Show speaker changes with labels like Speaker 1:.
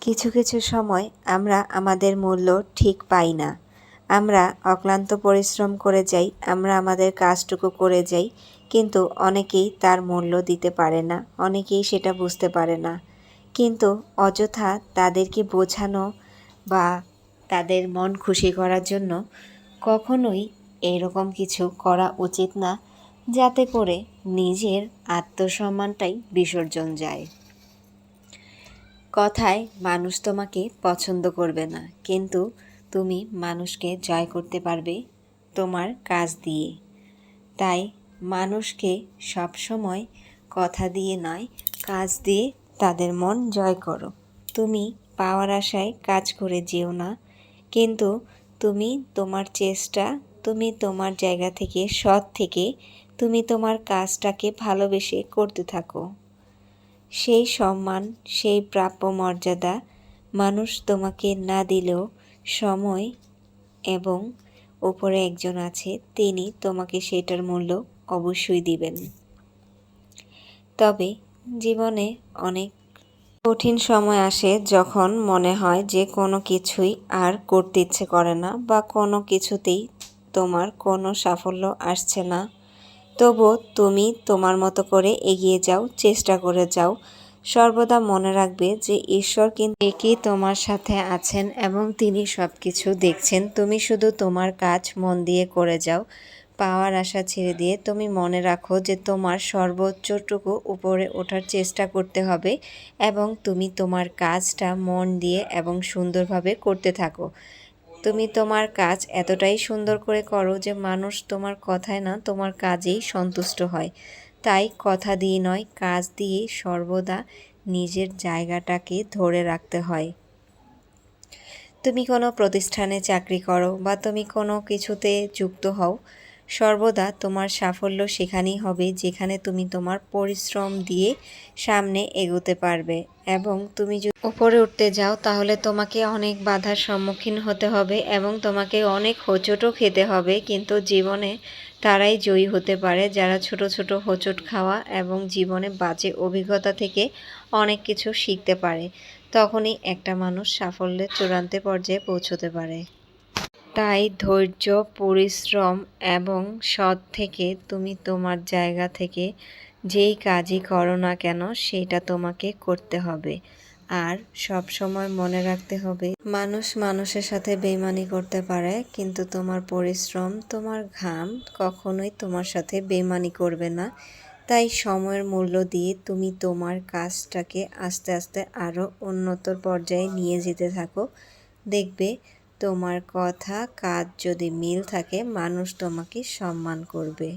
Speaker 1: কিছু কিছু সময় আমরা আমাদের মূল্য ঠিক পাই না। আমরা অক্লান্ত পরিশ্রম করে যাই, আমরা আমাদের কাজটুকু করে যাই, কিন্তু অনেকেই তার মূল্য দিতে পারে না, অনেকেই সেটা বুঝতে পারে না। কিন্তু অযথা তাদেরকে বোঝানো বা তাদের মন খুশি করার জন্য কখনোই এরকম কিছু করা উচিত না, যাতে করে নিজের আত্মসম্মানটাই বিসর্জন যায়। কথায় মানুষ তোমাকে পছন্দ করবে না, কিন্তু তুমি মানুষকে জয় করতে পারবে তোমার কাজ দিয়ে। তাই মানুষকে সবসময় কথা দিয়ে নয়, কাজ দিয়ে তাদের মন জয় করো। তুমি পাওয়ার আশায় কাজ করে যেও না, কিন্তু তুমি তোমার চেষ্টা, তুমি তোমার জায়গা থেকে, সৎ থেকে, তুমি তোমার কাজটাকে ভালোবেসে করতে থাকো। সেই সম্মান, সেই প্রাপ্য মর্যাদা মানুষ তোমাকে না দিলেও সময় এবং ওপরে একজন আছে, তিনি তোমাকে সেটার মূল্য অবশ্যই দিবেন। তবে জীবনে অনেক কঠিন সময় আসে যখন মনে হয় যে কোনো কিছুই আর করতে ইচ্ছে করে না বা কোনো কিছুতেই তোমার কোনো সাফল্য আসছে না। তবু তুমি তোমার মতো করে এগিয়ে যাও, চেষ্টা করে যাও। সর্বদা মনে রাখবে যে ঈশ্বর কিন্তু একই তোমার সাথে আছেন এবং তিনি সব কিছু দেখছেন। তুমি শুধু তোমার কাজ মন দিয়ে করে যাও। পাওয়ার আশা ছেড়ে দিয়ে তুমি মনে রাখো যে তোমার সর্বোচ্চটুকু উপরে ওঠার চেষ্টা করতে হবে এবং তুমি তোমার কাজটা মন দিয়ে এবং সুন্দরভাবে করতে থাকো। তুমি তোমার কাজ এতটাই সুন্দর করে করো যে মানুষ তোমার কথায় না তোমার কাজেই সন্তুষ্ট হয়। তাই কথা দিয়ে নয়, কাজ দিয়ে সর্বদা নিজের জায়গাটাকে ধরে রাখতে হয়। তুমি কোনো প্রতিষ্ঠানে চাকরি করো বা তুমি কোনো কিছুতে যুক্ত হও সর্বদা তোমার সাফল্য সেখানেই হবে, যেখানে তুমি তোমার পরিশ্রম দিয়ে সামনে এগোতে পারবে। এবং তুমি যদি উপরে উঠতে যাও, তাহলে তোমাকে অনেক বাধার সম্মুখীন হতে হবে এবং তোমাকে অনেক হোঁচটও খেতে হবে, কিন্তু জীবনে তারাই জয়ী হতে পারে যারা ছোট ছোট হোঁচট খাওয়া এবং জীবনে বাজে অভিজ্ঞতা থেকে অনেক কিছু শিখতে পারে। তখনই একটা মানুষ সাফল্যের চূড়ান্ত পর্যায়ে পৌঁছতে পারে। তাই ধৈর্য, পরিশ্রম এবং সৎ থেকে তুমি তোমার জায়গা থেকে যেই কাজই করো না কেন, সেটা তোমাকে করতে হবে। আর সব সময় মনে রাখতে হবে, মানুষ মানুষের সাথে বেইমানি করতে পারে, কিন্তু তোমার পরিশ্রম, তোমার ঘাম কখনোই তোমার সাথে বেমানি করবে না। তাই সময়ের মূল্য দিয়ে তুমি তোমার কাজটাকে আস্তে আস্তে আরও উন্নতর পর্যায়ে নিয়ে যেতে থাকো। দেখবে তোমার কথা কাজ যদি মিল থাকে মানুষ তোমাকে সম্মান করবে।